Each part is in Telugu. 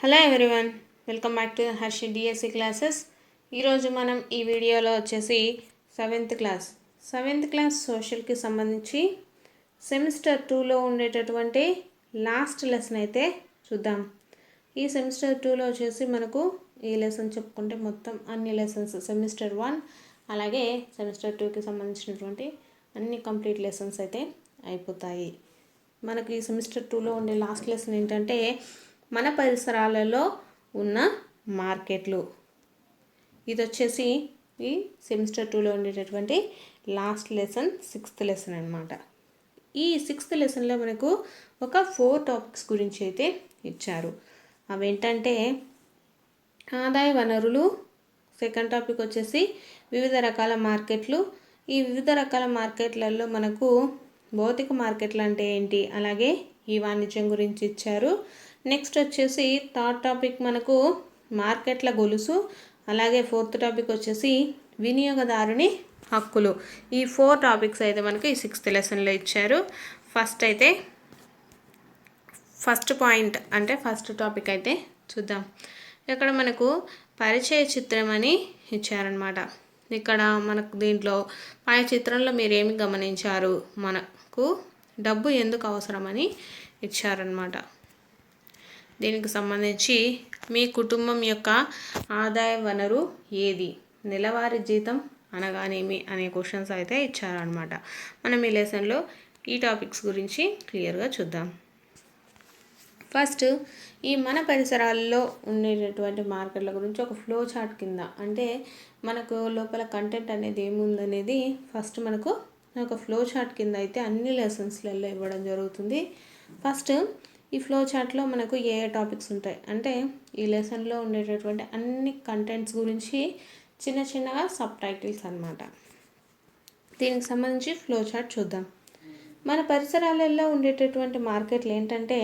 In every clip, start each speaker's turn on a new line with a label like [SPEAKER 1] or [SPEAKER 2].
[SPEAKER 1] Hello everyone welcome back to Harshi DSC classes ఈరోజు మనం ఈ వీడియోలో వచ్చేసి సెవెంత్ క్లాస్ సెవెంత్ క్లాస్ సోషల్కి సంబంధించి సెమిస్టర్ టూలో ఉండేటటువంటి లాస్ట్ లెసన్ అయితే చూద్దాం. ఈ సెమిస్టర్ టూలో వచ్చేసి మనకు ఈ లెసన్ చెప్పుకుంటే మొత్తం అన్ని లెసన్స్ సెమిస్టర్ వన్ అలాగే సెమిస్టర్ టూకి సంబంధించినటువంటి అన్ని కంప్లీట్ లెసన్స్ అయితే అయిపోతాయి. మనకి ఈ సెమిస్టర్ టూలో ఉండే లాస్ట్ లెసన్ ఏంటంటే మన పరిసరాలలో ఉన్న మార్కెట్లు. ఇది వచ్చేసి ఈ సెమిస్టర్ టూలో ఉండేటటువంటి లాస్ట్ లెసన్ సిక్స్త్ లెసన్ అనమాట ఈ సిక్స్త్ లెసన్లో మనకు ఒక ఫోర్ టాపిక్స్ గురించి అయితే ఇచ్చారు. అవేంటంటే ఆదాయ వనరులు సెకండ్ టాపిక్ వచ్చేసి వివిధ రకాల మార్కెట్లు. ఈ వివిధ రకాల మార్కెట్లలో మనకు భౌతిక మార్కెట్లు అంటే ఏంటి? అలాగే ఈ వాణిజ్యం గురించి ఇచ్చారు. నెక్స్ట్ వచ్చేసి థర్డ్ టాపిక్ మనకు మార్కెట్ల గొలుసు అలాగే ఫోర్త్ టాపిక్ వచ్చేసి వినియోగదారుని హక్కులు. ఈ ఫోర్ టాపిక్స్ అయితే మనకు ఈ సిక్స్త్ లెసన్లో ఇచ్చారు. ఫస్ట్ అయితే ఫస్ట్ పాయింట్ అంటే ఫస్ట్ టాపిక్ అయితే చూద్దాం. ఇక్కడ మనకు పరిచయ చిత్రం అని ఇచ్చారనమాట ఇక్కడ మనకు దీంట్లో పై చిత్రంలో మీరు ఏమి గమనించారు? మనకు డబ్బు ఎందుకు అవసరమని ఇచ్చారనమాట దీనికి సంబంధించి మీ కుటుంబం యొక్క ఆదాయ వనరు ఏది? నెలవారీ జీతం అనగానేమి అనే క్వశ్చన్స్ అయితే ఇచ్చారనమాట మనం ఈ లెసన్లో ఈ టాపిక్స్ గురించి క్లియర్గా చూద్దాం. ఫస్ట్ ఈ మన పరిసరాల్లో ఉండేటటువంటి మార్కెట్ల గురించి ఒక ఫ్లో చార్ట్ కింద అంటే మనకు లోపల కంటెంట్ అనేది ఏముందనేది ఫస్ట్ మనకు ఒక ఫ్లో చార్ట్ కింద అయితే అన్ని లెసన్స్లలో ఇవ్వడం జరుగుతుంది. ఫస్ట్ ఈ ఫ్లో చార్ట్లో మనకు ఏ ఏ టాపిక్స్ ఉంటాయి? అంటే ఈ లెసన్లో ఉండేటటువంటి అన్ని కంటెంట్స్ గురించి చిన్న చిన్నగా సబ్ టైటిల్స్ అనమాట దీనికి సంబంధించి ఫ్లో చార్ట్ చూద్దాం. మన పరిసరాలలో ఉండేటటువంటి మార్కెట్లు ఏంటంటే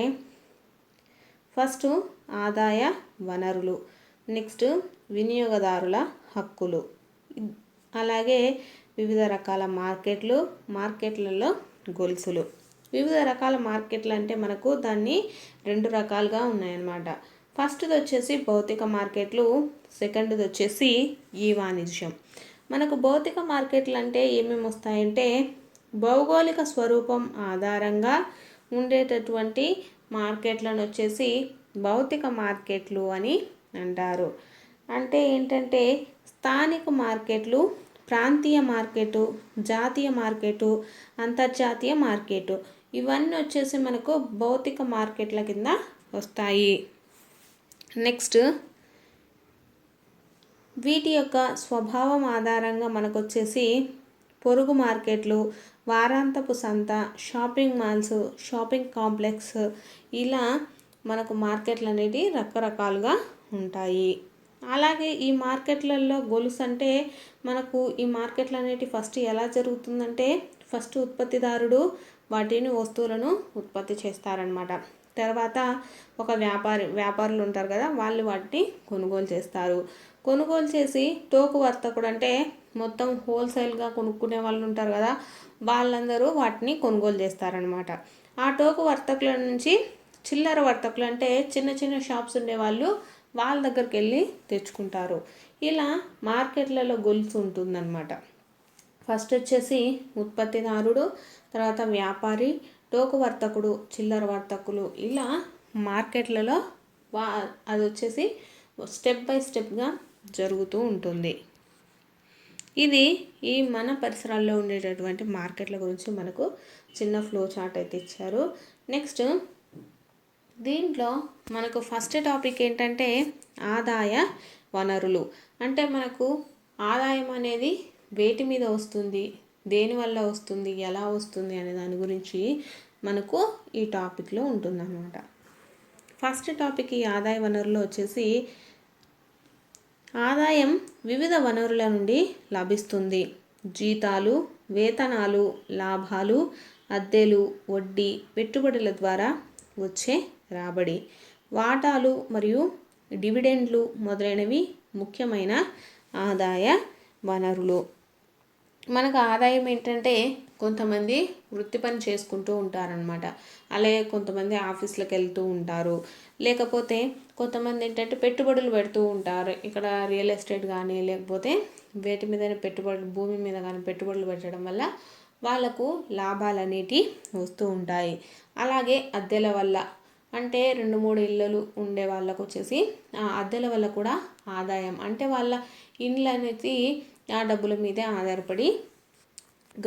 [SPEAKER 1] ఫస్ట్ ఆదాయ వనరులు నెక్స్ట్ వినియోగదారుల హక్కులు అలాగే వివిధ రకాల మార్కెట్లు మార్కెట్లలో గొలుసులు. వివిధ రకాల మార్కెట్లు అంటే మనకు దాన్ని రెండు రకాలుగా ఉన్నాయన్నమాట. ఫస్ట్ది వచ్చేసి భౌతిక మార్కెట్లు సెకండ్ది వచ్చేసి ఈ వాణిజ్యం. మనకు భౌతిక మార్కెట్లు అంటే ఏమేమి వస్తాయంటే భౌగోళిక స్వరూపం ఆధారంగా ఉండేటటువంటి మార్కెట్లను వచ్చేసి భౌతిక మార్కెట్లు అని అంటారు. అంటే ఏంటంటే స్థానిక మార్కెట్లు ప్రాంతీయ మార్కెటు జాతీయ మార్కెటు అంతర్జాతీయ మార్కెటు. ఇవన్నీ వచ్చేసి మనకు భౌతిక మార్కెట్ల కింద వస్తాయి. నెక్స్ట్ వీటి యొక్క స్వభావం ఆధారంగా మనకు వచ్చేసి పొరుగు మార్కెట్లు వారాంతపు సంత షాపింగ్ మాల్స్ షాపింగ్ కాంప్లెక్స్ ఇలా మనకు మార్కెట్లు అనేవి రకరకాలుగా ఉంటాయి. అలాగే ఈ మార్కెట్లలో గొలుసు అంటే మనకు ఈ మార్కెట్లు అనేవి ఫస్ట్ ఎలా జరుగుతుందంటే ఫస్ట్ ఉత్పత్తిదారుడు వాటిని వస్తువులను ఉత్పత్తి చేస్తారనమాట తర్వాత ఒక వ్యాపారి వ్యాపారులు ఉంటారు కదా వాళ్ళు వాటిని కొనుగోలు చేస్తారు. కొనుగోలు చేసి టోకు వర్తకుడు అంటే మొత్తం హోల్సేల్గా కొనుక్కునే వాళ్ళు ఉంటారు కదా వాళ్ళందరూ వాటిని కొనుగోలు చేస్తారనమాట ఆ టోకు వర్తకుల నుంచి చిల్లర వర్తకులు అంటే చిన్న చిన్న షాప్స్ ఉండేవాళ్ళు వాళ్ళ దగ్గరికి వెళ్ళి తెచ్చుకుంటారు. ఇలా మార్కెట్లలో గొలుసు ఉంటుందన్నమాట. ఫస్ట్ వచ్చేసి ఉత్పత్తిదారుడు తర్వాత వ్యాపారి టోకు వర్తకుడు చిల్లర వర్తకులు ఇలా మార్కెట్లలో వా అది వచ్చేసి స్టెప్ బై స్టెప్గా జరుగుతూ ఉంటుంది. ఇది ఈ మన పరిసరాల్లో ఉండేటటువంటి మార్కెట్ల గురించి మనకు చిన్న ఫ్లో చార్ట్ అయితే ఇచ్చారు. నెక్స్ట్ దీంట్లో మనకు ఫస్ట్ టాపిక్ ఏంటంటే ఆదాయ వనరులు. అంటే మనకు ఆదాయం అనేది వేటి మీద వస్తుంది? దేనివల్ల వస్తుంది ఎలా వస్తుంది అనే దాని గురించి మనకు ఈ టాపిక్లో ఉంటుందన్నమాట. ఫస్ట్ టాపిక్ ఈ ఆదాయ వనరులు వచ్చేసి ఆదాయం వివిధ వనరుల నుండి లభిస్తుంది. జీతాలు వేతనాలు లాభాలు అద్దెలు వడ్డీ పెట్టుబడుల ద్వారా వచ్చే రాబడి. వాటాలు మరియు డివిడెండ్లు మొదలైనవి ముఖ్యమైన ఆదాయ వనరులు. మనకు ఆదాయం ఏంటంటే కొంతమంది వృత్తి పని చేసుకుంటూ ఉంటారనమాట అలాగే కొంతమంది ఆఫీస్లకు వెళ్తూ ఉంటారు. లేకపోతే కొంతమంది ఏంటంటే పెట్టుబడులు పెడుతూ ఉంటారు. ఇక్కడ రియల్ ఎస్టేట్ కానీ లేకపోతే వేటి మీద పెట్టుబడులు భూమి మీద కానీ పెట్టుబడులు పెట్టడం వల్ల వాళ్ళకు లాభాలు అనేటివి వస్తూ ఉంటాయి. అలాగే అద్దెల వల్ల అంటే రెండు మూడు ఇళ్ళలు ఉండే వాళ్ళకు వచ్చేసి ఆ అద్దెల వల్ల కూడా ఆదాయం. అంటే వాళ్ళ ఇండ్లు అనేది ఆ డబ్బుల మీదే ఆధారపడి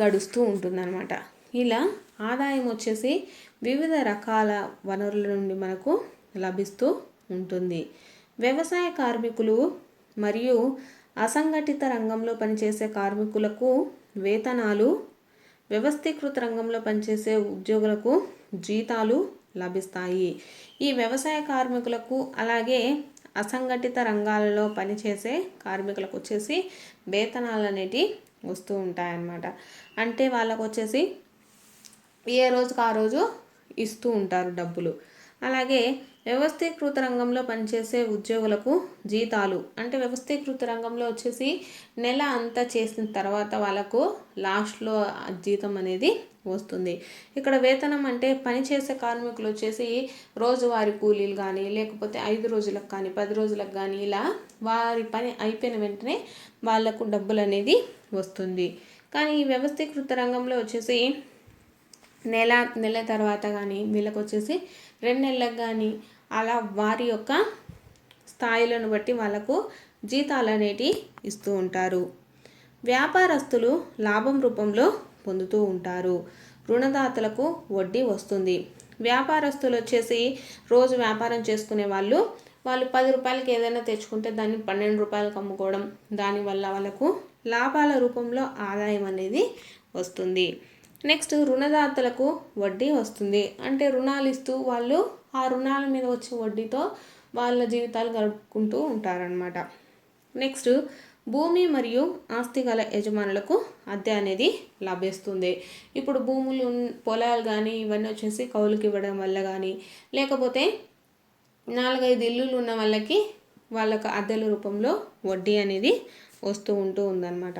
[SPEAKER 1] గడుస్తూ ఉంటుందన్నమాట. ఇలా ఆదాయం వచ్చేసి వివిధ రకాల వనరుల నుండి మనకు లభిస్తూ ఉంటుంది. వ్యవసాయ కార్మికులు మరియు అసంఘటిత రంగంలో పనిచేసే కార్మికులకు వేతనాలు వ్యవస్థీకృత రంగంలో పనిచేసే ఉద్యోగులకు జీతాలు లభిస్తాయి. ఈ వ్యవసాయ కార్మికులకు అలాగే అసంఘటిత రంగాలలో పనిచేసే కార్మికులకు వచ్చేసి వేతనాలు అనేటివి వస్తూ ఉంటాయన్నమాట. అంటే వాళ్ళకు వచ్చేసి ఏ రోజుకు ఆ రోజు ఇస్తూ ఉంటారు డబ్బులు. అలాగే వ్యవస్థీకృత రంగంలో పనిచేసే ఉద్యోగులకు జీతాలు. అంటే వ్యవస్థీకృత రంగంలో వచ్చేసి నెల అంతా చేసిన తర్వాత వాళ్ళకు లాస్ట్లో జీతం అనేది వస్తుంది. ఇక్కడ వేతనం అంటే పనిచేసే కార్మికులు వచ్చేసి రోజువారి కూలీలు కానీ లేకపోతే ఐదు రోజులకు కానీ పది రోజులకు కానీ ఇలా వారి పని అయిపోయిన వెంటనే వాళ్ళకు డబ్బులు అనేది వస్తుంది. కానీ ఈ వ్యవస్థీకృత రంగంలో వచ్చేసి నెల నెల తర్వాత కానీ వీళ్ళకి వచ్చేసి రెండు నెలలకు కానీ అలా వారి యొక్క స్థాయిలను బట్టి వాళ్ళకు జీతాలు అనేటివి ఇస్తూ ఉంటారు. వ్యాపారస్తులు లాభం రూపంలో పొందుతూ ఉంటారు. రుణదాతలకు వడ్డీ వస్తుంది. వ్యాపారస్తులు వచ్చేసి రోజు వ్యాపారం చేసుకునే వాళ్ళు వాళ్ళు పది రూపాయలకి ఏదైనా తెచ్చుకుంటే దాన్ని పన్నెండు రూపాయలకు అమ్ముకోవడం దానివల్ల వాళ్ళకు లాభాల రూపంలో ఆదాయం అనేది వస్తుంది. నెక్స్ట్ రుణదాతలకు వడ్డీ వస్తుంది. అంటే రుణాలు ఇస్తూ వాళ్ళు ఆ రుణాల మీద వచ్చే వడ్డీతో వాళ్ళ జీవితాలు గడుపుకుంటూ ఉంటారనమాట నెక్స్ట్ భూమి మరియు ఆస్తి గల యజమానులకు అద్దె అనేది లభిస్తుంది. ఇప్పుడు భూములు పొలాలు కానీ ఇవన్నీ వచ్చేసి కౌలుకి ఇవ్వడం వల్ల కానీ లేకపోతే నాలుగైదు ఇల్లులు ఉన్న వాళ్ళకి వాళ్ళకు అద్దెల రూపంలో వడ్డీ అనేది వస్తూ ఉంటూ ఉందన్నమాట.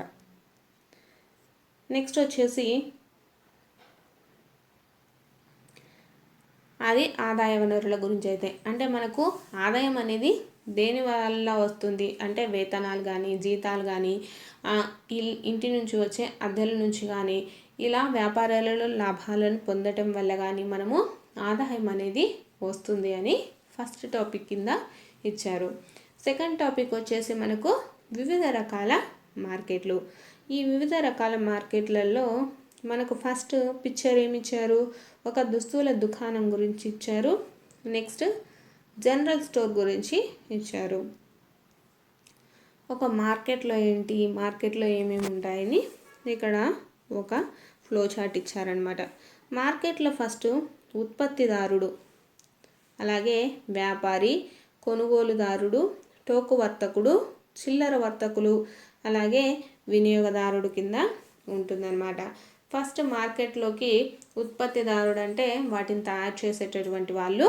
[SPEAKER 1] నెక్స్ట్ వచ్చేసి అది ఆదాయ వనరుల గురించి అయితే. అంటే మనకు ఆదాయం అనేది దేని వల్ల వస్తుంది? అంటే వేతనాలు కానీ జీతాలు కానీ ఇంటి నుంచి వచ్చే అద్దెల నుంచి కానీ ఇలా వ్యాపారాలలో లాభాలను పొందటం వల్ల కానీ మనము ఆదాయం అనేది వస్తుంది అని ఫస్ట్ టాపిక్ కింద ఇచ్చారు. సెకండ్ టాపిక్ వచ్చేసి మనకు వివిధ రకాల మార్కెట్లు. ఈ వివిధ రకాల మార్కెట్లలో మనకు ఫస్ట్ పిక్చర్ ఏమి ఇచ్చారు? ఒక దుస్తువుల దుకాణం గురించి ఇచ్చారు. నెక్స్ట్ జనరల్ స్టోర్ గురించి ఇచ్చారు. ఒక మార్కెట్లో ఏంటి మార్కెట్లో ఏమేమి ఉంటాయని ఇక్కడ ఒక ఫ్లో చార్ట్ ఇచ్చారనమాట మార్కెట్లో ఫస్ట్ ఉత్పత్తిదారుడు అలాగే వ్యాపారి కొనుగోలుదారుడు టోకు వర్తకుడు చిల్లర వర్తకులు అలాగే వినియోగదారుడు కింద ఉంటుందన్నమాట. ఫస్ట్ మార్కెట్లోకి ఉత్పత్తిదారుడు అంటే వాటిని తయారు చేసేటటువంటి వాళ్ళు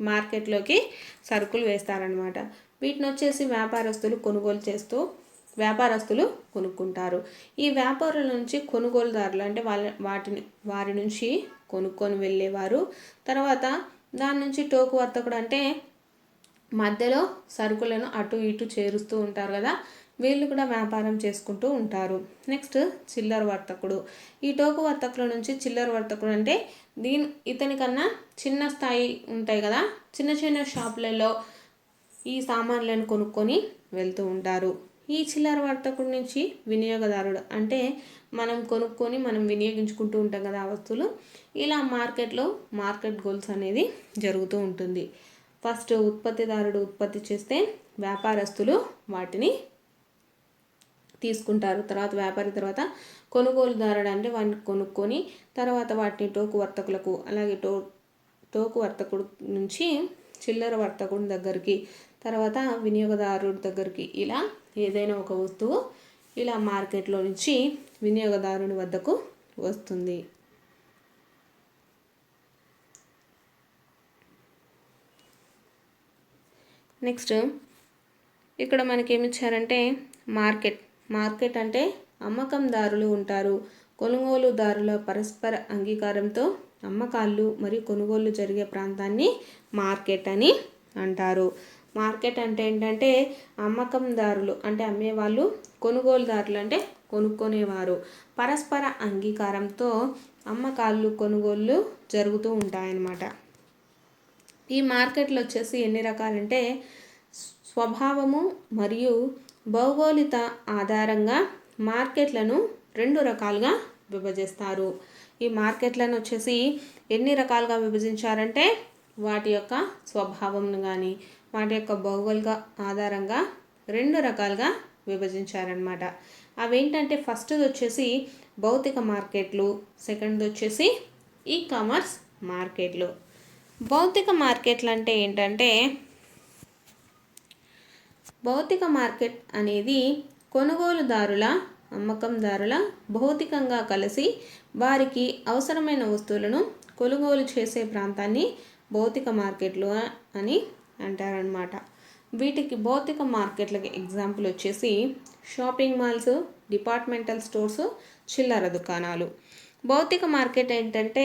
[SPEAKER 1] మార్కెట్లోకి సరుకులు వేస్తారనమాట వీటిని వచ్చేసి వ్యాపారస్తులు కొనుగోలు చేస్తూ వ్యాపారస్తులు కొనుక్కుంటారు. ఈ వ్యాపారుల నుంచి కొనుగోలుదారులు అంటే వాళ్ళ వాటిని వారి నుంచి కొనుక్కొని వెళ్ళేవారు. తర్వాత దాని నుంచి టోకు వర్తకుడు అంటే మధ్యలో సరుకులను అటు ఇటు చేరుస్తూ ఉంటారు కదా వీళ్ళు కూడా వ్యాపారం చేసుకుంటూ ఉంటారు. నెక్స్ట్ చిల్లర వర్తకుడు. ఈ టోకు వర్తకుల నుంచి చిల్లర వర్తకుడు అంటే దీని ఇతని కన్నా చిన్న స్థాయి ఉంటాయి కదా చిన్న చిన్న షాపులలో ఈ సామాన్లను కొనుక్కొని వెళ్తూ ఉంటారు. ఈ చిల్లర వర్తకుడి నుంచి వినియోగదారుడు అంటే మనం కొనుక్కొని మనం వినియోగించుకుంటూ ఉంటాం కదా ఆ వస్తువులు ఇలా మార్కెట్లో మార్కెట్ గోల్స్ అనేది జరుగుతూ ఉంటుంది. ఫస్ట్ ఉత్పత్తిదారుడు ఉత్పత్తి చేస్తే వ్యాపారస్తులు వాటిని తీసుకుంటారు. తర్వాత వ్యాపారి తర్వాత కొనుగోలుదారుడు అంటే వాటిని కొనుక్కొని తర్వాత వాటిని టోకు వర్తకులకు అలాగే టో టోకు వర్తకుడు నుంచి చిల్లర వర్తకుడి దగ్గరికి తర్వాత వినియోగదారుడి దగ్గరికి ఇలా ఏదైనా ఒక వస్తువు ఇలా మార్కెట్లో నుంచి వినియోగదారుని వద్దకు వస్తుంది. నెక్స్ట్ ఇక్కడ మనకి ఏమిచ్చారంటే మార్కెట్ మార్కెట్ అంటే అమ్మకందారులు ఉంటారు. కొనుగోలుదారుల పరస్పర అంగీకారంతో అమ్మకాలు మరియు కొనుగోలు జరిగే ప్రాంతాన్ని మార్కెట్ అని అంటారు. మార్కెట్ అంటే ఏంటంటే అమ్మకందారులు అంటే అమ్మేవాళ్ళు కొనుగోలుదారులు అంటే కొనుక్కునేవారు. పరస్పర అంగీకారంతో అమ్మకాలు కొనుగోళ్ళు జరుగుతూ ఉంటాయన్నమాట. ఈ మార్కెట్లు వచ్చేసి ఎన్ని రకాలంటే స్వభావము మరియు భౌగోళిక ఆధారంగా మార్కెట్లను రెండు రకాలుగా విభజిస్తారు. ఈ మార్కెట్లను వచ్చేసి ఎన్ని రకాలుగా విభజించారంటే వాటి యొక్క స్వభావంను కానీ వాటి యొక్క భౌగోళిక ఆధారంగా రెండు రకాలుగా విభజించారనమాట అవేంటంటే ఫస్ట్ది వచ్చేసి భౌతిక మార్కెట్లు సెకండ్ది వచ్చేసి ఈ కామర్స్ మార్కెట్లు. భౌతిక మార్కెట్లు అంటే ఏంటంటే భౌతిక మార్కెట్ అనేది కొనుగోలుదారుల అమ్మకందారుల భౌతికంగా కలిసి వారికి అవసరమైన వస్తువులను కొనుగోలు చేసే ప్రాంతాన్ని భౌతిక మార్కెట్లు అని అంటారనమాట వీటికి భౌతిక మార్కెట్లకి ఎగ్జాంపుల్ వచ్చేసి షాపింగ్ మాల్స్ డిపార్ట్మెంటల్ స్టోర్స్ చిల్లర దుకాణాలు. భౌతిక మార్కెట్ ఏంటంటే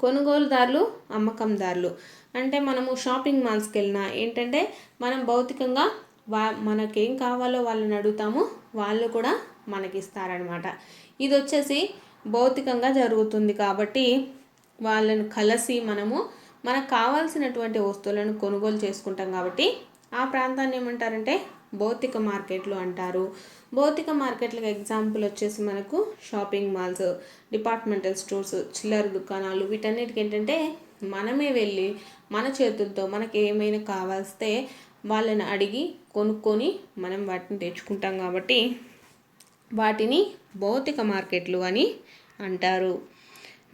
[SPEAKER 1] కొనుగోలుదారులు అమ్మకందారులు. అంటే మనము షాపింగ్ మాల్స్కి వెళ్ళినా ఏంటంటే మనం భౌతికంగా వా మనకేం కావాలో వాళ్ళని అడుగుతాము వాళ్ళు కూడా మనకి ఇస్తారనమాట ఇది వచ్చేసి భౌతికంగా జరుగుతుంది కాబట్టి వాళ్ళను కలిసి మనము మనకు కావాల్సినటువంటి వస్తువులను కొనుగోలు చేసుకుంటాం కాబట్టి ఆ ప్రాంతాన్ని ఏమంటారంటే భౌతిక మార్కెట్లు అంటారు. భౌతిక మార్కెట్లకు ఎగ్జాంపుల్ వచ్చేసి మనకు షాపింగ్ మాల్స్ డిపార్ట్మెంటల్ స్టోర్స్ చిల్లర దుకాణాలు వీటన్నిటికి ఏంటంటే మనమే వెళ్ళి మన చేతులతో మనకి ఏమైనా కావాల్స్తే వాళ్ళని అడిగి కొనుక్కొని మనం వాటిని తెచ్చుకుంటాం కాబట్టి వాటిని భౌతిక మార్కెట్లు అని అంటారు.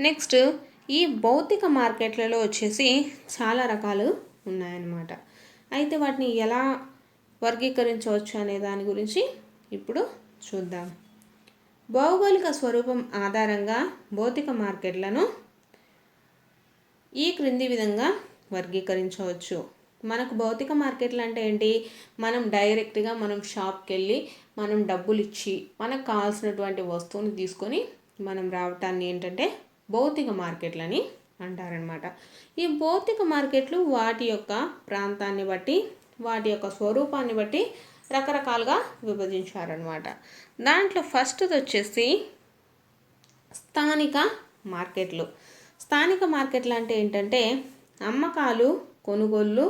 [SPEAKER 1] నెక్స్ట్ ఈ భౌతిక మార్కెట్లలో వచ్చేసి చాలా రకాలు ఉన్నాయన్నమాట. అయితే వాటిని ఎలా వర్గీకరించవచ్చు అనే దాని గురించి ఇప్పుడు చూద్దాం. భౌగోళిక స్వరూపం ఆధారంగా భౌతిక మార్కెట్లను ఈ క్రింది విధంగా వర్గీకరించవచ్చు. మనకు భౌతిక మార్కెట్లు అంటే ఏంటి? మనం డైరెక్ట్గా మనం షాప్కి వెళ్ళి మనం డబ్బులు ఇచ్చి మనకు కావాల్సినటువంటి వస్తువుని తీసుకొని మనం రావటాన్ని ఏంటంటే భౌతిక మార్కెట్లని అంటారనమాట ఈ భౌతిక మార్కెట్లు వాటి యొక్క ప్రాంతాన్ని బట్టి వాటి యొక్క స్వరూపాన్ని బట్టి రకరకాలుగా విభజించారనమాట దాంట్లో ఫస్ట్ది వచ్చేసి స్థానిక మార్కెట్లు. స్థానిక మార్కెట్లు అంటే ఏంటంటే అమ్మకాలు కొనుగోళ్ళు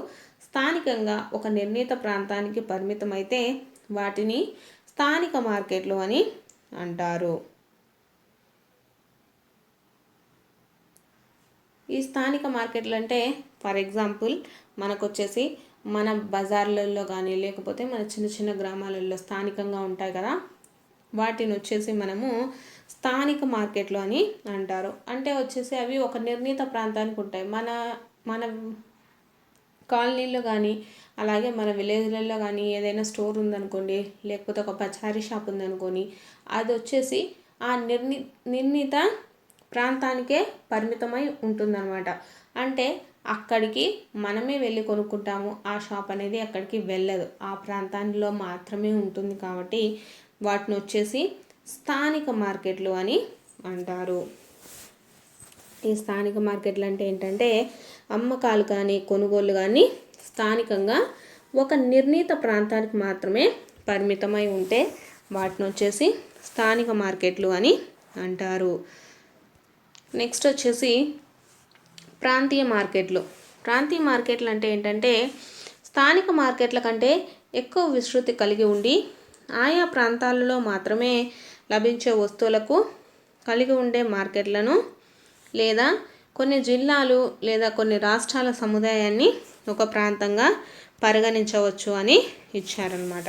[SPEAKER 1] స్థానికంగా ఒక నిర్ణీత ప్రాంతానికి పరిమితమైతే వాటిని స్థానిక మార్కెట్లు అని అంటారు. ఈ స్థానిక మార్కెట్లు అంటే ఫర్ ఎగ్జాంపుల్ మనకు వచ్చేసి మన బజార్లలో కానీ లేకపోతే మన చిన్న చిన్న గ్రామాలలో స్థానికంగా ఉంటాయి కదా వాటిని వచ్చేసి మనము స్థానిక మార్కెట్లు అని అంటారు. అంటే వచ్చేసి అవి ఒక నిర్ణీత ప్రాంతానికి ఉంటాయి. మన మన కాలనీలో కానీ అలాగే మన విలేజ్లలో కానీ ఏదైనా స్టోర్ ఉందనుకోండి లేకపోతే ఒక పచారీ షాప్ ఉందనుకోని అది వచ్చేసి ఆ నిర్ణి నిర్ణీత ప్రాంతానికే పరిమితమై ఉంటుందన్నమాట. అంటే అక్కడికి మనమే వెళ్ళి కొనుక్కుంటాము ఆ షాప్ అనేది అక్కడికి వెళ్ళదు. ఆ ప్రాంతాల్లో మాత్రమే ఉంటుంది కాబట్టి వాటిని వచ్చేసి స్థానిక మార్కెట్లు అని అంటారు. ఈ స్థానిక మార్కెట్లు అంటే ఏంటంటే అమ్మకాలు కానీ కొనుగోలు కానీ స్థానికంగా ఒక నిర్ణీత ప్రాంతానికి మాత్రమే పరిమితమై ఉంటే వాటిని వచ్చేసి స్థానిక మార్కెట్లు అని అంటారు. నెక్స్ట్ వచ్చేసి ప్రాంతీయ మార్కెట్లు. ప్రాంతీయ మార్కెట్లు అంటే ఏంటంటే స్థానిక మార్కెట్ల కంటే ఎక్కువ విస్తృతి కలిగి ఉండి ఆయా ప్రాంతాలలో మాత్రమే లభించే వస్తువులకు కలిగి ఉండే మార్కెట్లను లేదా కొన్ని జిల్లాలు లేదా కొన్ని రాష్ట్రాల సముదాయాన్ని ఒక ప్రాంతంగా పరిగణించవచ్చు అని ఇచ్చారనమాట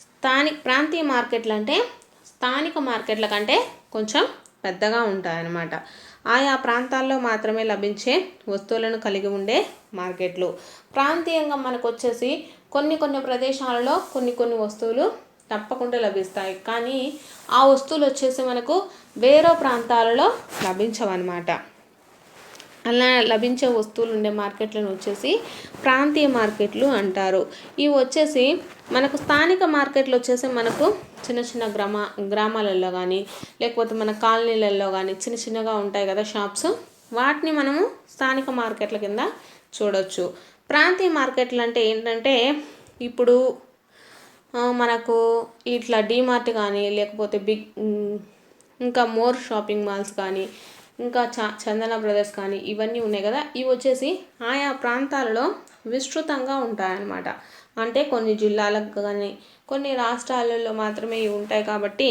[SPEAKER 1] స్థానిక ప్రాంతీయ మార్కెట్లు అంటే స్థానిక మార్కెట్ల కంటే కొంచెం పెద్దగా ఉంటాయన్నమాట. ఆయా ప్రాంతాల్లో మాత్రమే లభించే వస్తువులను కలిగి ఉండే మార్కెట్లు. ప్రాంతీయంగా మనకు వచ్చేసి కొన్ని కొన్ని ప్రదేశాలలో కొన్ని కొన్ని వస్తువులు తప్పకుండా లభిస్తాయి. కానీ ఆ వస్తువులు వచ్చేసి మనకు వేరే ప్రాంతాలలో లభించవన్నమాట. అలా లభించే వస్తువులు ఉండే మార్కెట్లను వచ్చేసి ప్రాంతీయ మార్కెట్లు అంటారు. ఇవి వచ్చేసి మనకు స్థానిక మార్కెట్లు వచ్చేసి మనకు చిన్న చిన్న గ్రామ గ్రామాలలో కానీ లేకపోతే మన కాలనీలలో కానీ చిన్న చిన్నగా ఉంటాయి కదా షాప్స్. వాటిని మనము స్థానిక మార్కెట్ల కింద చూడొచ్చు. ప్రాంతీయ మార్కెట్లు అంటే ఏంటంటే ఇప్పుడు మనకు ఇట్లా డీమార్ట్ కానీ లేకపోతే బిగ్ ఇంకా మోర్ షాపింగ్ మాల్స్ కానీ ఇంకా చ చందన బ్రదర్స్ కానీ ఇవన్నీ ఉన్నాయి కదా. ఇవి వచ్చేసి ఆయా ప్రాంతాలలో విస్తృతంగా ఉంటాయన్నమాట. అంటే కొన్ని జిల్లాలకు కానీ కొన్ని రాష్ట్రాలలో మాత్రమే ఇవి ఉంటాయి కాబట్టి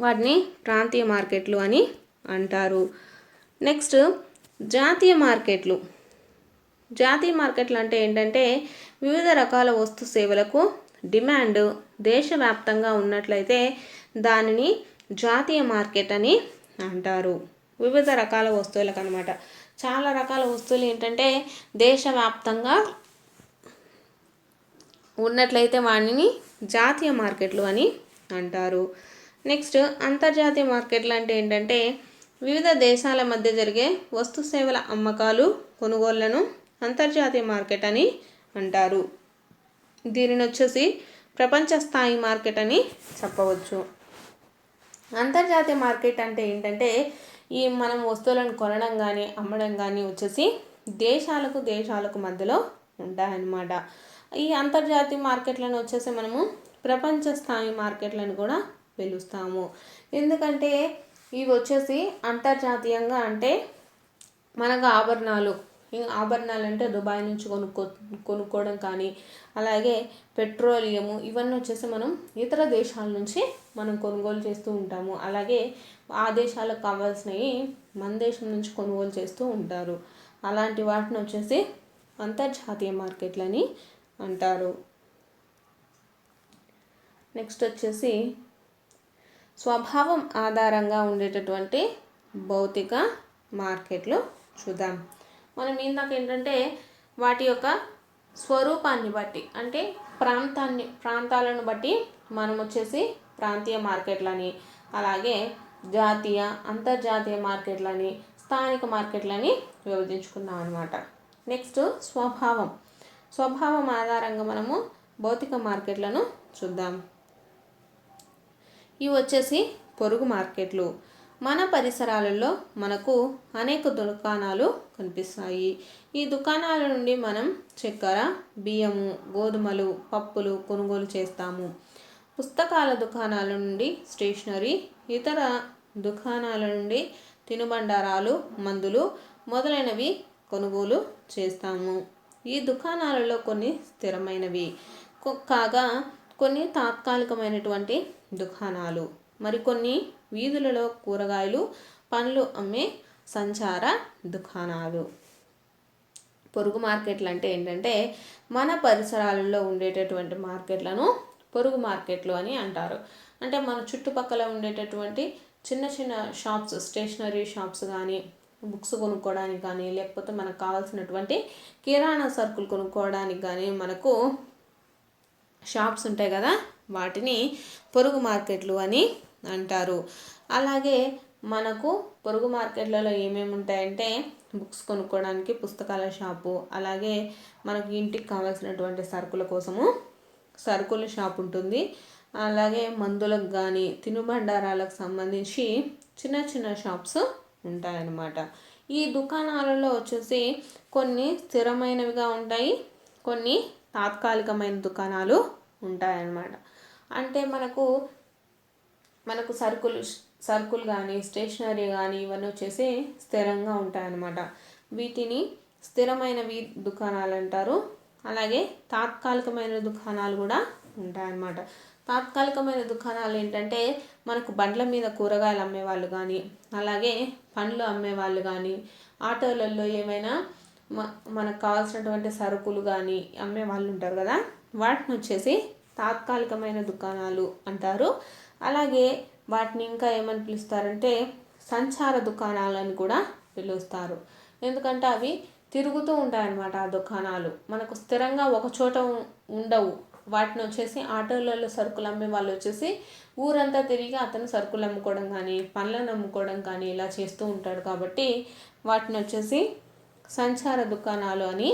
[SPEAKER 1] వాటిని ప్రాంతీయ మార్కెట్లు అని అంటారు. నెక్స్ట్ జాతీయ మార్కెట్లు. జాతీయ మార్కెట్లు అంటే ఏంటంటే వివిధ రకాల వస్తు సేవలకు డిమాండ్ దేశవ్యాప్తంగా ఉన్నట్లయితే దానిని జాతీయ మార్కెట్ అని అంటారు. వివిధ రకాల వస్తువులకు అనమాట చాలా రకాల వస్తువులు ఏంటంటే దేశవ్యాప్తంగా ఉన్నట్లయితే వాటిని జాతీయ మార్కెట్లు అని అంటారు. నెక్స్ట్ అంతర్జాతీయ మార్కెట్లు అంటే ఏంటంటే వివిధ దేశాల మధ్య జరిగే వస్తు సేవల అమ్మకాలు కొనుగోళ్ళను అంతర్జాతీయ మార్కెట్ అని అంటారు. దీనిని వచ్చేసి ప్రపంచ స్థాయి మార్కెట్ అని చెప్పవచ్చు. అంతర్జాతీయ మార్కెట్ అంటే ఏంటంటే ఈ మనం వస్తువులను కొనడం కానీ అమ్మడం కానీ వచ్చేసి దేశాలకు దేశాలకు మధ్యలో ఉంటాయన్నమాట. ఈ అంతర్జాతీయ మార్కెట్లను వచ్చేసి మనము ప్రపంచ స్థాయి మార్కెట్లను కూడా పిలుస్తాము. ఎందుకంటే ఇవి వచ్చేసి అంతర్జాతీయంగా అంటే మనకు ఆభరణాలు ఆభరణాలు అంటే దుబాయ్ నుంచి కొనుక్కో కొనుక్కోవడం కానీ అలాగే పెట్రోలియము ఇవన్నీ వచ్చేసి మనం ఇతర దేశాల నుంచి మనం కొనుగోలు చేస్తూ ఉంటాము. అలాగే ఆ దేశాలకు కావాల్సినవి మన దేశం నుంచి కొనుగోలు చేస్తూ ఉంటారు. అలాంటి వాటిని వచ్చేసి అంతర్జాతీయ మార్కెట్లని అంటారు. నెక్స్ట్ వచ్చేసి స్వభావం ఆధారంగా ఉండేటటువంటి భౌతిక మార్కెట్లు చూద్దాం. మనం ఇందాక ఏంటంటే వాటి యొక్క స్వరూపాన్ని బట్టి అంటే ప్రాంతాన్ని ప్రాంతాలను బట్టి మనం వచ్చేసి ప్రాంతీయ మార్కెట్లని అలాగే జాతీయ అంతర్జాతీయ మార్కెట్లని స్థానిక మార్కెట్లని విభజించుకున్నాం అనమాట నెక్స్ట్ స్వభావం. స్వభావం ఆధారంగా మనము భౌతిక మార్కెట్లను చూద్దాం. ఇవి వచ్చేసి పొరుగు మార్కెట్లు. మన పరిసరాలలో మనకు అనేక దుకాణాలు కనిపిస్తాయి. ఈ దుకాణాల నుండి మనం చక్కెర బియ్యము గోధుమలు పప్పులు కొనుగోలు చేస్తాము. పుస్తకాల దుకాణాల నుండి స్టేషనరీ ఇతర దుకాణాల నుండి తినుబండారాలు మందులు మొదలైనవి కొనుగోలు చేస్తాము. ఈ దుకాణాలలో కొన్ని స్థిరమైనవి. కాగా కొన్ని తాత్కాలికమైనటువంటి దుకాణాలు. మరికొన్ని వీధులలో కూరగాయలు పండ్లు అమ్మే సంచార దుకాణాలు. పొరుగు మార్కెట్లు అంటే ఏంటంటే మన పరిసరాలలో ఉండేటటువంటి మార్కెట్లను పొరుగు మార్కెట్లు అని అంటారు. అంటే మన చుట్టుపక్కల ఉండేటటువంటి చిన్న చిన్న షాప్స్ స్టేషనరీ షాప్స్ కానీ బుక్స్ కొనుక్కోవడానికి కానీ లేకపోతే మనకు కావాల్సినటువంటి కిరాణా సరుకులు కొనుక్కోవడానికి కానీ మనకు షాప్స్ ఉంటాయి కదా వాటిని పొరుగు మార్కెట్లు అని అంటారు. అలాగే మనకు పొరుగు మార్కెట్లలో ఏమేమి ఉంటాయంటే బుక్స్ కొనుక్కోవడానికి పుస్తకాల షాపు అలాగే మనకు ఇంటికి కావాల్సినటువంటి సరుకుల కోసము సరుకుల షాప్ ఉంటుంది. అలాగే మందులకు కానీ తినుబండారాలకు సంబంధించి చిన్న చిన్న షాప్స్ ఉంటాయన్నమాట. ఈ దుకాణాలలో వచ్చేసి కొన్ని స్థిరమైనవిగా ఉంటాయి కొన్ని తాత్కాలికమైన దుకాణాలు ఉంటాయన్నమాట. అంటే మనకు మనకు సరుకులు సరుకులు కానీ స్టేషనరీ కానీ ఇవన్నీ వచ్చేసి స్థిరంగా ఉంటాయన్నమాట. వీటిని స్థిరమైనవి దుకాణాలు అంటారు. అలాగే తాత్కాలికమైన దుకాణాలు కూడా ఉంటాయన్నమాట. తాత్కాలికమైన దుకాణాలు ఏంటంటే మనకు బండ్ల మీద కూరగాయలు అమ్మేవాళ్ళు కానీ అలాగే పండ్లు అమ్మేవాళ్ళు కానీ ఆటోలలో ఏమైనా మనకు కావాల్సినటువంటి సరుకులు కానీ అమ్మే వాళ్ళు ఉంటారు కదా. వాటిని వచ్చేసి తాత్కాలికమైన దుకాణాలు అంటారు. అలాగే వాటిని ఇంకా ఏమని పిలుస్తారంటే సంచార దుకాణాలని కూడా పిలుస్తారు. ఎందుకంటే అవి తిరుగుతూ ఉంటాయన్నమాట ఆ దుకాణాలు. మనకు స్థిరంగా ఒక చోట ఉండవు. వాటిని వచ్చేసి ఆటోలలో సరుకులు అమ్మే వాళ్ళు వచ్చేసి ఊరంతా తిరిగి అతను సరుకులు అమ్ముకోవడం కానీ పండ్లను అమ్ముకోవడం కానీ ఇలా చేస్తూ ఉంటాడు కాబట్టి వాటిని వచ్చేసి సంచార దుకాణాలు అని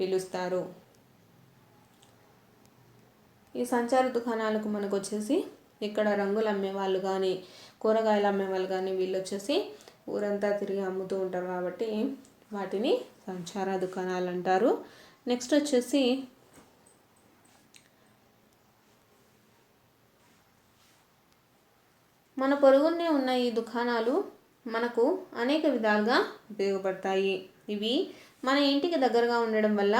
[SPEAKER 1] పిలుస్తారు. ఈ సంచార దుకాణాలకు మనకు వచ్చేసి ఇక్కడ రంగులు అమ్మే వాళ్ళు కానీ కూరగాయలు అమ్మేవాళ్ళు కానీ వీళ్ళు వచ్చేసి ఊరంతా తిరిగి అమ్ముతూ ఉంటారు కాబట్టి వాటిని సంచార దుకాణాలు అంటారు. నెక్స్ట్ వచ్చేసి మన పొరుగునే ఉన్న ఈ దుకాణాలు మనకు అనేక విధాలుగా ఉపయోగపడతాయి. ఇవి మన ఇంటికి దగ్గరగా ఉండడం వల్ల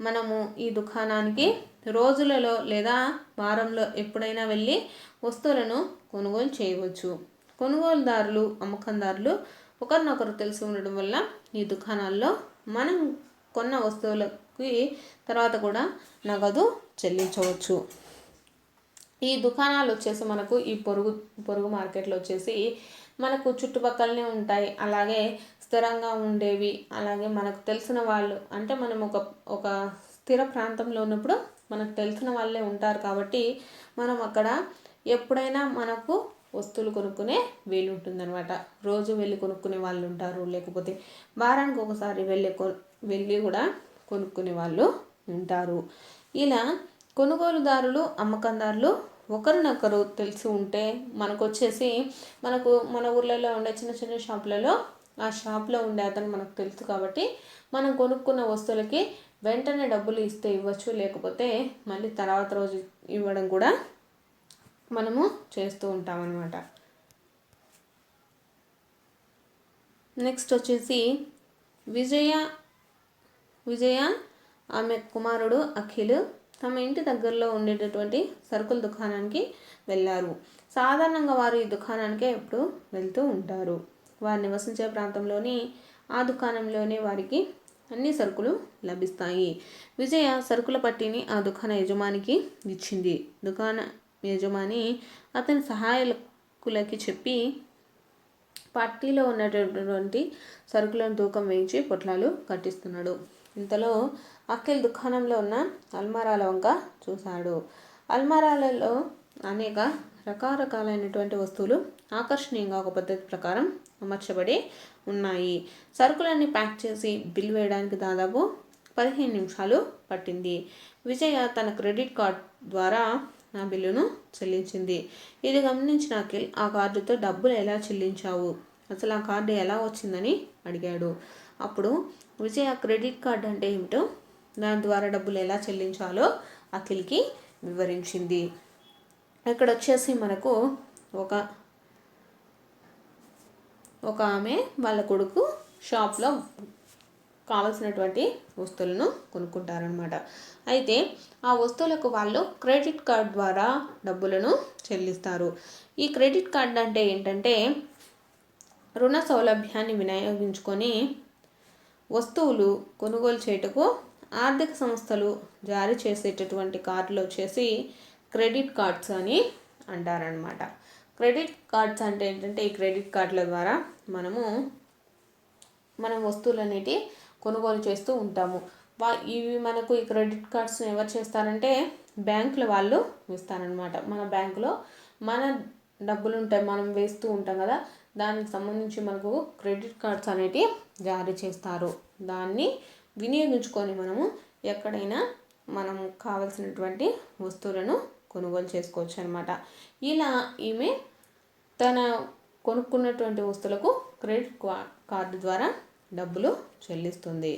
[SPEAKER 1] మనము ఈ దుకాణానికి రోజులలో లేదా వారంలో ఎప్పుడైనా వెళ్ళి వస్తువులను కొనుగోలు చేయవచ్చు. కొనుగోలుదారులు అమ్మకందారులు ఒకరినొకరు తెలిసి ఉండడం వల్ల ఈ దుకాణాల్లో మనం కొన్న వస్తువులకి తర్వాత కూడా నగదు చెల్లించవచ్చు. ఈ దుకాణాలు వచ్చేసి మనకు ఈ పొరుగు పొరుగు మార్కెట్లో వచ్చేసి మనకు చుట్టుపక్కలనే ఉంటాయి. అలాగే స్థిరంగా ఉండేవి. అలాగే మనకు తెలిసిన వాళ్ళు అంటే మనం ఒక ఒక స్థిర ప్రాంతంలో ఉన్నప్పుడు మనకు తెలిసిన వాళ్ళే ఉంటారు కాబట్టి మనం అక్కడ ఎప్పుడైనా మనకు వస్తువులు కొనుక్కునే వీలు ఉంటుందన్నమాట. రోజు వెళ్ళి కొనుక్కునే వాళ్ళు ఉంటారు. లేకపోతే వారానికి ఒకసారి వెళ్ళి కొ వెళ్ళి కూడా కొనుక్కునే వాళ్ళు ఉంటారు. ఇలా కొనుగోలుదారులు అమ్మకందారులు ఒకరినొకరు తెలిసి ఉంటే మనకు వచ్చేసి మనకు మన ఊర్లలో ఉండే చిన్న చిన్న షాపులలో ఆ షాప్లో ఉండే అతను మనకు తెలుసు కాబట్టి మనం కొనుక్కున్న వస్తువులకి వెంటనే డబ్బులు ఇస్తే ఇవ్వచ్చు లేకపోతే మళ్ళీ తర్వాత రోజు ఇవ్వడం కూడా మనము చేస్తూ ఉంటామన్నమాట. నెక్స్ట్ వచ్చేసి విజయ విజయ ఆమె కుమారుడు అఖిల్ తమ ఇంటి దగ్గరలో ఉండేటటువంటి సరుకుల దుకాణానికి వెళ్ళారు. సాధారణంగా వారు ఈ దుకాణానికే ఎప్పుడు వెళ్తూ ఉంటారు. వారు నివసించే ప్రాంతంలోని ఆ దుకాణంలోనే వారికి అన్ని సరుకులు లభిస్తాయి. విజయ సరుకుల పట్టిని ఆ దుకాణ యజమానికి ఇచ్చింది. దుకాణ యజమాని అతని సహాయకులకి చెప్పి పట్టీలో ఉన్నటువంటి సరుకులను తూకం వేయించి పొట్లాలు కట్టిస్తున్నాడు. ఇంతలో అఖిల్ దుకాణంలో ఉన్న అల్మారాల వంక చూశాడు. అల్మారాలలో అనేక రకరకాలైనటువంటి వస్తువులు ఆకర్షణీయంగా ఒక పద్ధతి ప్రకారం అమర్చబడి ఉన్నాయి. సరుకులన్నీ ప్యాక్ చేసి బిల్ వేయడానికి దాదాపు పదిహేను నిమిషాలు పట్టింది. విజయ తన క్రెడిట్ కార్డ్ ద్వారా నా బిల్లును చెల్లించింది. ఇది గమనించిన అఖిల్ ఆ కార్డుతో డబ్బులు ఎలా చెల్లించావు? అసలు ఆ కార్డు ఎలా వచ్చిందని అడిగాడు. అప్పుడు విజయ క్రెడిట్ కార్డ్ అంటే ఏమిటో దాని ద్వారా డబ్బులు ఎలా చెల్లించాలో అఖిల్కి వివరించింది. ఇక్కడ వచ్చేసి మనకు ఒక ఒక ఆమె వాళ్ళ కొడుకు షాప్లో కావలసినటువంటి వస్తువులను కొనుక్కుంటారనమాట అయితే ఆ వస్తువులకు వాళ్ళు క్రెడిట్ కార్డ్ ద్వారా డబ్బులను చెల్లిస్తారు. ఈ క్రెడిట్ కార్డ్ అంటే ఏంటంటే రుణ సౌలభ్యాన్ని వినియోగించుకొని వస్తువులు కొనుగోలు చేయుటకు ఆర్థిక సంస్థలు జారీ చేసేటటువంటి కార్డులు వచ్చేసి క్రెడిట్ కార్డ్స్ అని అంటారనమాట క్రెడిట్ కార్డ్స్ అంటే ఏంటంటే ఈ క్రెడిట్ కార్డుల ద్వారా మనము మనం వస్తువులు అనేటి కొనుగోలు చేస్తూ ఉంటాము. వా ఇవి మనకు ఈ క్రెడిట్ కార్డ్స్ ఎవరు చేస్తారంటే బ్యాంకుల వాళ్ళు ఇస్తారనమాట మన బ్యాంకులో మన డబ్బులు ఉంటాయి మనం వేస్తూ ఉంటాం కదా దానికి సంబంధించి మనకు క్రెడిట్ కార్డ్స్ అనేటివి జారీ చేస్తారు. దాన్ని వినియోగించుకొని మనము ఎక్కడైనా మనం కావలసినటువంటి వస్తువులను కొనుగోలు చేసుకోవచ్చు అనమాట ఇలా ఈమె తన కొనుక్కున్నటువంటి వస్తువులకు క్రెడిట్ కార్డు ద్వారా డబ్బులు చెల్లిస్తుంది.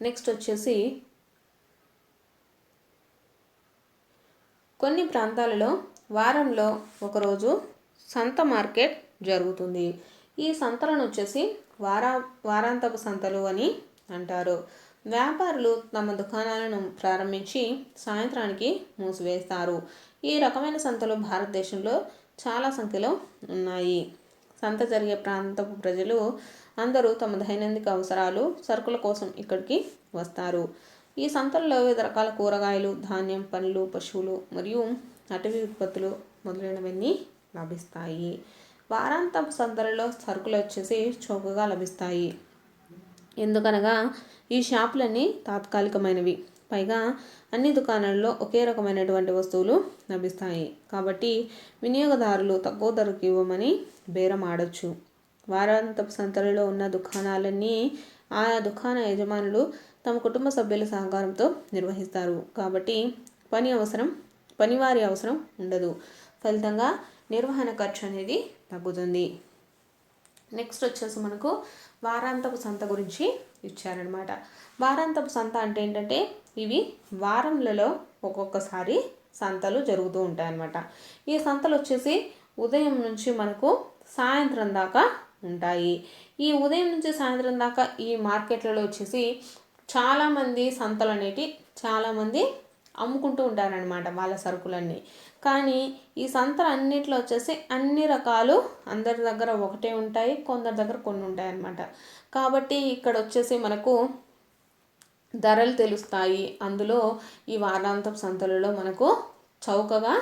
[SPEAKER 1] నెక్స్ట్ వచ్చేసి కొన్ని ప్రాంతాలలో వారంలో ఒకరోజు సంత మార్కెట్ జరుగుతుంది. ఈ సంతలను వచ్చేసి వారా వారాంతపు సంతలు అని అంటారు. వ్యాపారులు తమ దుకాణాలను ప్రారంభించి సాయంత్రానికి మూసివేస్తారు. ఈ రకమైన సంతలు భారతదేశంలో చాలా సంఖ్యలో ఉన్నాయి. సంత జరిగే ప్రాంతపు ప్రజలు అందరూ తమ దైనందిక అవసరాలు సరుకుల కోసం ఇక్కడికి వస్తారు. ఈ సంతల్లో వివిధ రకాల కూరగాయలు ధాన్యం పండ్లు పశువులు మరియు అటవీ ఉత్పత్తులు మొదలైనవన్నీ లభిస్తాయి. వారాంతపు సంతలలో సరుకులు వచ్చేసి చౌకగా లభిస్తాయి. ఎందుకనగా ఈ షాపులన్నీ తాత్కాలికమైనవి. పైగా అన్ని దుకాణాల్లో ఒకే రకమైనటువంటి వస్తువులు లభిస్తాయి. కాబట్టి వినియోగదారులు తక్కువ ధరకు ఇవ్వమని బేరం ఆడొచ్చు. వారాంతపు సంతలలో ఉన్న దుకాణాలన్నీ ఆయా దుకాణ యజమానులు తమ కుటుంబ సభ్యుల సహకారంతో నిర్వహిస్తారు. కాబట్టి పని అవసరం పనివారి అవసరం ఉండదు. ఫలితంగా నిర్వహణ ఖర్చు అనేది తగ్గుతుంది. నెక్స్ట్ వచ్చేసి మనకు వారాంతపు సంత గురించి ఇచ్చారనమాట వారాంతపు సంత అంటే ఏంటంటే ఇవి వారంలలో ఒక్కొక్కసారి సంతలు జరుగుతూ ఉంటాయన్నమాట. ఈ సంతలు వచ్చేసి ఉదయం నుంచి మనకు సాయంత్రం దాకా ఉంటాయి. ఈ ఉదయం నుంచి సాయంత్రం దాకా ఈ మార్కెట్లలో వచ్చేసి చాలామంది సంతలు అనేటి చాలామంది అమ్ముకుంటూ ఉంటారనమాట వాళ్ళ సరుకులన్నీ. కానీ ఈ సంతలు అన్నిట్లో వచ్చేసి అన్ని రకాలు అందరి దగ్గర ఒకటే ఉంటాయి కొందరి దగ్గర కొన్ని ఉంటాయి అన్నమాట కాబట్టి ఇక్కడ వచ్చేసి మనకు ధరలు తెలుస్తాయి. అందులో ఈ వారాంతపు సంతలలో మనకు చౌకగా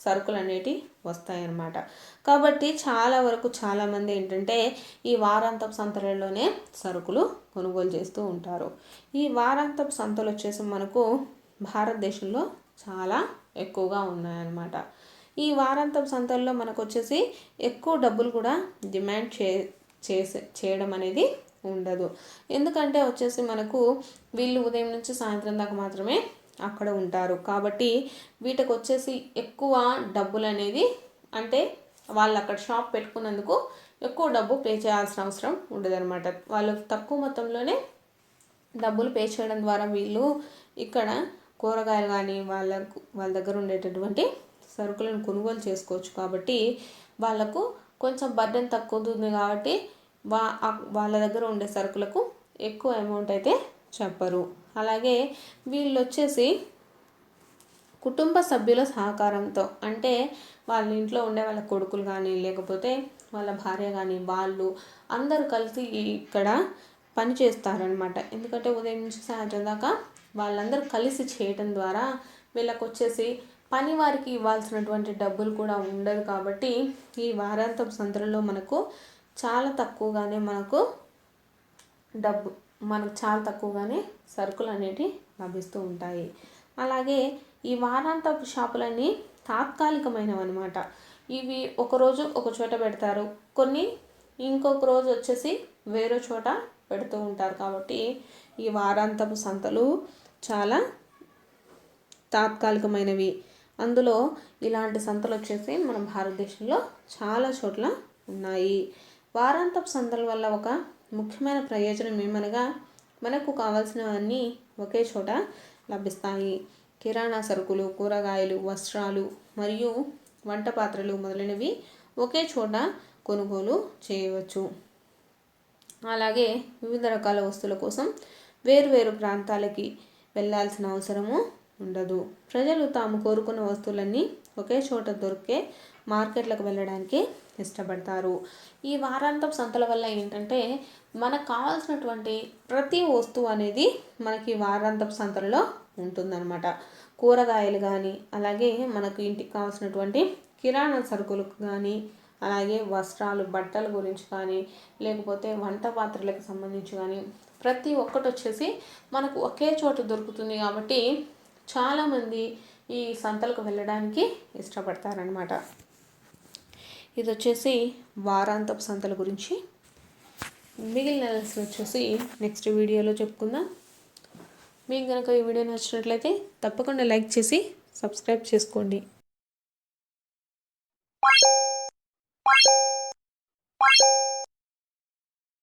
[SPEAKER 1] సరుకులు అనేటివి వస్తాయన్నమాట. కాబట్టి చాలా వరకు చాలామంది ఏంటంటే ఈ వారాంతపు సంతలలోనే సరుకులు కొనుగోలు చేస్తూ ఉంటారు. ఈ వారాంతపు సంతలు వచ్చేసి మనకు భారతదేశంలో చాలా ఎక్కువగా ఉన్నాయన్నమాట. ఈ వారాంతం సంతల్లో మనకు వచ్చేసి ఎక్కువ డబ్బులు కూడా డిమాండ్ చే చేసే చేయడం అనేది ఉండదు. ఎందుకంటే వచ్చేసి మనకు వీళ్ళు ఉదయం నుంచి సాయంత్రం దాకా మాత్రమే అక్కడ ఉంటారు. కాబట్టి వీటికి వచ్చేసి ఎక్కువ డబ్బులు అనేది అంటే వాళ్ళు అక్కడ షాప్ పెట్టుకున్నందుకు ఎక్కువ డబ్బు పే చేయాల్సిన అవసరం ఉండదన్నమాట. వాళ్ళు తక్కువ మొత్తంలోనే డబ్బులు పే చేయడం ద్వారా వీళ్ళు ఇక్కడ కూరగాయలు కానీ వాళ్ళకు వాళ్ళ దగ్గర ఉండేటటువంటి సరుకులను కొనుగోలు చేసుకోవచ్చు కాబట్టి వాళ్ళకు కొంచెం బర్డెన్ తక్కువ ఉంది కాబట్టి వా వాళ్ళ దగ్గర ఉండే సరుకులకు ఎక్కువ అమౌంట్ అయితే చెప్పరు. అలాగే వీళ్ళు వచ్చేసి కుటుంబ సభ్యుల సహకారంతో అంటే వాళ్ళ ఇంట్లో ఉండే వాళ్ళ కొడుకులు కానీ లేకపోతే వాళ్ళ భార్య కానీ వాళ్ళు అందరూ కలిసి ఇక్కడ పని చేస్తారనమాట ఎందుకంటే ఉదయం నుంచి సాయంత్రం దాకా వాళ్ళందరూ కలిసి చేయటం ద్వారా వీళ్ళకు వచ్చేసి పని వారికి ఇవ్వాల్సినటువంటి డబ్బులు కూడా ఉండదు కాబట్టి ఈ వారాంతపు సంతలలో మనకు చాలా తక్కువగానే మనకు డబ్బు మనకు చాలా తక్కువగానే సరుకులు అనేటివి లభిస్తూ ఉంటాయి. అలాగే ఈ వారాంతపు షాపులన్నీ తాత్కాలికమైనవి అనమాట ఇవి ఒకరోజు ఒక చోట పెడతారు. కొన్ని ఇంకొక రోజు వచ్చేసి వేరే చోట పెడుతూ ఉంటారు కాబట్టి ఈ వారాంతపు సంతలు చాలా తాత్కాలికమైనవి. అందులో ఇలాంటి సంతలు వచ్చేసి మన భారతదేశంలో చాలా చోట్ల ఉన్నాయి. వారాంతపు సంతల వల్ల ఒక ముఖ్యమైన ప్రయోజనం ఏమనగా మనకు కావాల్సినవన్నీ ఒకే చోట లభిస్తాయి. కిరాణా సరుకులు కూరగాయలు వస్త్రాలు మరియు వంట పాత్రలు మొదలైనవి ఒకే చోట కొనుగోలు చేయవచ్చు. అలాగే వివిధ రకాల వస్తువుల కోసం వేరువేరు ప్రాంతాలకి వెళ్ళాల్సిన అవసరము ఉండదు. ప్రజలు తాము కోరుకున్న వస్తువులన్నీ ఒకే చోట దొరికే మార్కెట్లకు వెళ్ళడానికి ఇష్టపడతారు. ఈ వారాంతపు సంతల వల్ల ఏంటంటే మనకు కావాల్సినటువంటి ప్రతి వస్తువు అనేది మనకి వారాంతపు సంతలలో ఉంటుందన్నమాట. కూరగాయలు కానీ అలాగే మనకు ఇంటికి కావాల్సినటువంటి కిరాణా సరుకులు కానీ అలాగే వస్త్రాలు బట్టల గురించి కానీ లేకపోతే వంట పాత్రలకు సంబంధించి కానీ ప్రతి ఒక్కటి వచ్చేసి మనకు ఒకే చోట దొరుకుతుంది కాబట్టి చాలామంది ఈ సంతలకు వెళ్ళడానికి ఇష్టపడతారనమాట ఇది వచ్చేసి వారాంతపు సంతల గురించి. మిగిలిన వచ్చేసి నెక్స్ట్ వీడియోలో చెప్పుకుందాం. మీకు కనుక ఈ వీడియో నచ్చినట్లయితే తప్పకుండా లైక్ చేసి సబ్స్క్రైబ్ చేసుకోండి.